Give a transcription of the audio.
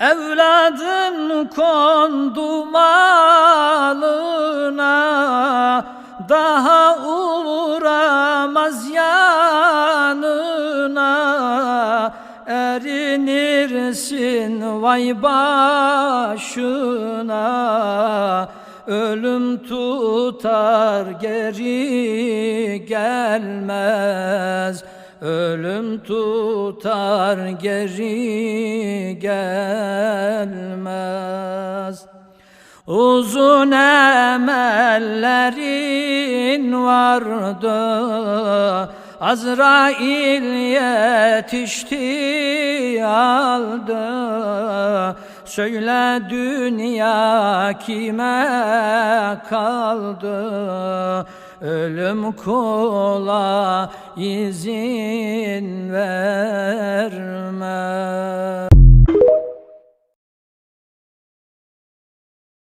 Evladın kondu malına Daha uğramaz yanına. Erinirsin vay başına Ölüm tutar geri gelmez Ölüm tutar geri gelmez. Uzun emellerin vardı Azrail yetişti aldı Söyle dünya kime kaldı? Ölüm kula izin vermez